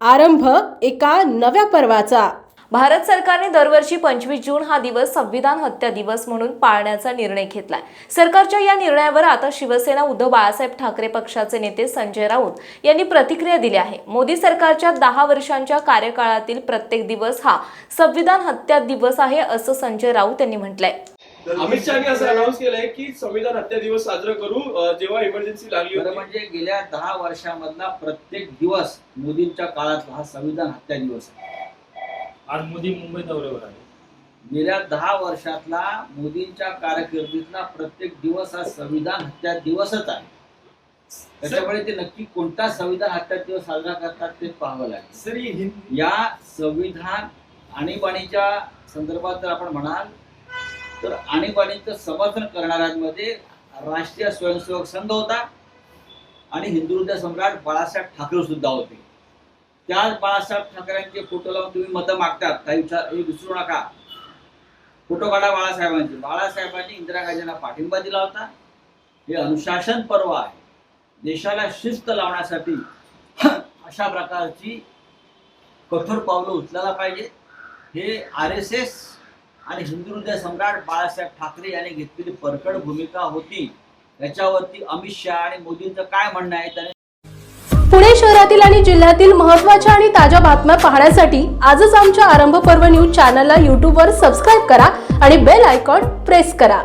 आरंभ एका नव्या पर्वाचा. भारत सरकारने दरवर्षी पंचवीस जून हा दिवस संविधान हत्या दिवस म्हणून पाळण्याचा निर्णय घेतलाय. सरकारच्या या निर्णयावर आता शिवसेना उद्धव बाळासाहेब ठाकरे पक्षाचे नेते संजय राऊत यांनी प्रतिक्रिया दिली आहे. मोदी सरकारच्या दहा वर्षांच्या कार्यकाळातील प्रत्येक दिवस हा संविधान हत्या दिवस आहे असं संजय राऊत यांनी म्हटलंय. अमित शहानी असं अनाऊन्स केलंय की संविधान हत्या दिवस साजरा करू जेव्हा इमर्जन्सी लागली होती. म्हणजे गेल्या दहा वर्षामधला प्रत्येक दिवस मोदींच्या काळातला हा संविधान हत्या दिवस आहे. आज मोदी मुंबई दौऱ्यावर आहे गेल्या दहा वर्षातला मोदींच्या कारकिर्दीतला प्रत्येक दिवस हा संविधान हत्या दिवसच आहे. त्याच्यामुळे ते नक्की कोणता संविधान हत्या दिवस साजरा करतात ते पाहावं लागेल. ही या संविधान आणीबाणीच्या संदर्भात जर आपण म्हणाल तर आणीबाणीचं समर्थन करणाऱ्यांमध्ये राष्ट्रीय स्वयंसेवक संघ होता आणि हिंदू हृदय सम्राट बाळासाहेब ठाकरे सुद्धा होते. त्याच बाळासाहेब ठाकरेंचे फोटो लावून तुम्ही मतं मागतात काही विचार हे विसरू नका. फोटो काढा बाळासाहेबांचे. बाळासाहेबांनी इंदिरा गांधींना पाठिंबा दिला होता. हे अनुशासन पर्व आहे. देशाला शिस्त लावण्यासाठी अशा प्रकारची कठोर पावलं उचलायला पाहिजे हे आर एस एस आणि हिंदू हृदय सम्राट बाळासाहेब ठाकरे यांनी घेतलेली परकड भूमिका होती. याच्यावरती अमित शहा आणि मोदींचं काय म्हणणं आहे त्याने पुणे शहरातील आणि जिल्ह्यातील महत्त्वाच्या आणि ताज्या बातम्या पाहण्यासाठी आजच आमच्या आरंभ पर्व न्यूज चॅनलला यूट्यूबवर सबस्क्राईब करा आणि बेल आयकॉन प्रेस करा.